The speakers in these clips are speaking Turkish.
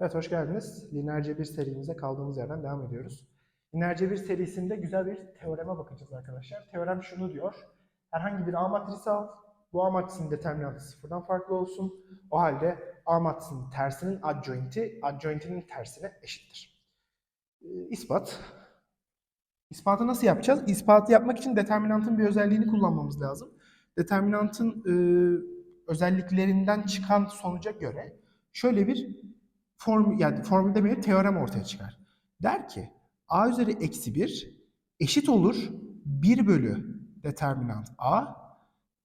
Evet, hoş geldiniz. Lineer cebir serimize kaldığımız yerden devam ediyoruz. Lineer cebir serisinde güzel bir teoreme bakacağız arkadaşlar. Teorem şunu diyor. Herhangi bir A matrisi al. Bu A matrisinin determinantı sıfırdan farklı olsun. O halde A matrisinin tersinin adjointi, adjointinin tersine eşittir. Ee, İspat. İspatı nasıl yapacağız? İspatı yapmak için determinantın bir özelliğini kullanmamız lazım. Determinantın e, özelliklerinden çıkan sonuca göre şöyle bir form yani formülde bir teorem ortaya çıkar. Der ki a üzeri eksi 1 eşit olur 1 bölü determinant a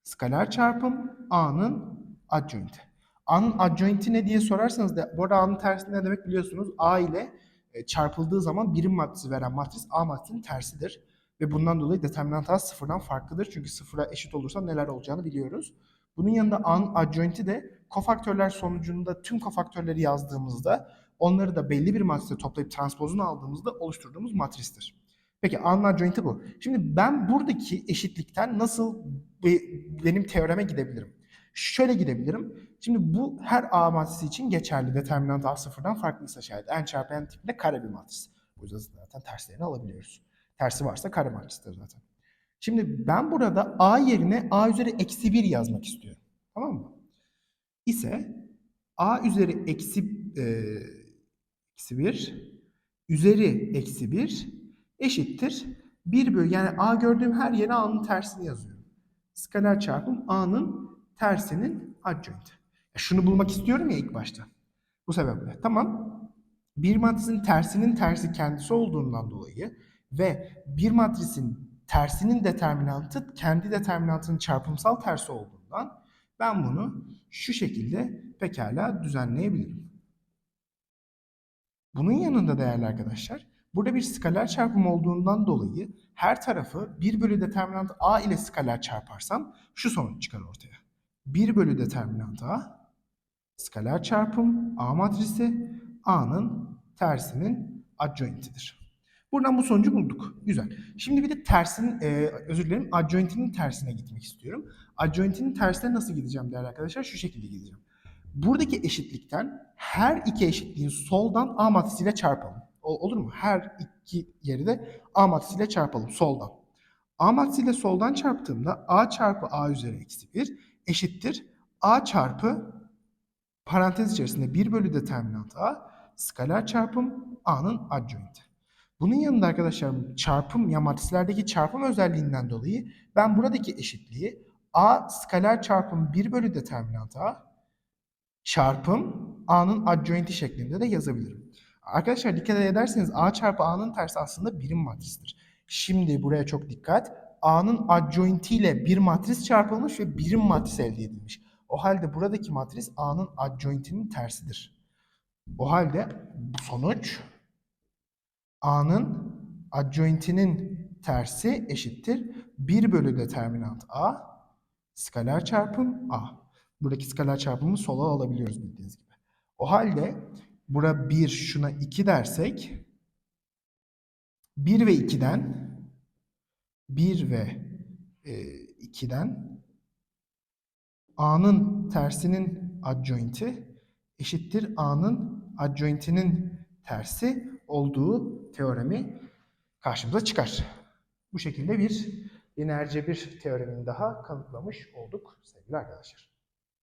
skaler çarpım a'nın adjointi. A'nın adjointi ne diye sorarsanız da bu arada a'nın tersi ne demek biliyorsunuz. a ile e, çarpıldığı zaman birim matrisi veren matris a matrisinin tersidir. Ve bundan dolayı determinant a sıfırdan farklıdır. Çünkü sıfıra eşit olursa neler olacağını biliyoruz. Bunun yanında a'nın adjointi de kofaktörler sonucunda tüm kofaktörleri yazdığımızda onları da belli bir matrise toplayıp transpozunu aldığımızda oluşturduğumuz matristir. Peki A'nın adjointi bu. Şimdi ben buradaki eşitlikten nasıl be- benim teoreme gidebilirim? Şöyle gidebilirim. Şimdi bu her A matrisi için geçerli. Determinant A sıfırdan farklıysa şayet. N çarpı N tipinde kare bir matris. O yüzden zaten terslerini alabiliyoruz. Tersi varsa kare matristir zaten. Şimdi ben burada A yerine A üzeri eksi 1 yazmak istiyorum. Tamam mı? İse a üzeri eksi e, eksi 1 üzeri eksi 1 eşittir 1 bölü yani a gördüğüm her yere a'nın tersini yazıyorum. Skaler çarpım a'nın tersinin adjointi. Ya şunu bulmak istiyorum ya ilk başta. Bu sebeple. Tamam. Bir matrisin tersinin tersi kendisi olduğundan dolayı ve bir matrisin tersinin determinantı kendi determinantının çarpımsal tersi olduğundan ben bunu şu şekilde pekala düzenleyebilirim. Bunun yanında değerli arkadaşlar, burada bir skaler çarpım olduğundan dolayı her tarafı 1 bölü determinant a ile skaler çarparsam şu sonuç çıkar ortaya. 1 bölü determinant a, skaler çarpım a matrisi a'nın tersinin adjointidir. Buradan bu sonucu bulduk. Güzel. Şimdi bir de tersinin, e, özür dilerim, adjointinin tersine gitmek istiyorum. Adjointinin tersine nasıl gideceğim değerli arkadaşlar? Şu şekilde gideceğim. Buradaki eşitlikten her iki eşitliğin soldan A matrisiyle çarpalım. O- olur mu? Her iki yeri de A matrisiyle çarpalım soldan. A matrisiyle soldan çarptığımda A çarpı A üzeri eksi 1 eşittir. A çarpı parantez içerisinde 1 bölü determinant A skaler çarpım A'nın adjointi. Bunun yanında arkadaşlar çarpım ya matrislerdeki çarpım özelliğinden dolayı ben buradaki eşitliği A skaler çarpım 1 bölü determinant A çarpım A'nın adjointi şeklinde de yazabilirim. Arkadaşlar dikkat ederseniz A çarpı A'nın tersi aslında birim matristir. Şimdi buraya çok dikkat. A'nın adjointi ile bir matris çarpılmış ve birim matris elde edilmiş. O halde buradaki matris A'nın adjointinin tersidir. O halde sonuç A'nın adjointinin tersi eşittir 1 bölü determinant A skaler çarpım A. Buradaki skaler çarpımı sola alabiliyoruz bildiğiniz gibi. O halde bura 1 şuna 2 dersek 1 ve 2'den 1 ve e, 2'den A'nın tersinin adjointi eşittir A'nın adjointinin tersi olduğu teoremi karşımıza çıkar. Bu şekilde bir lineer cebir teoremini daha kanıtlamış olduk sevgili arkadaşlar.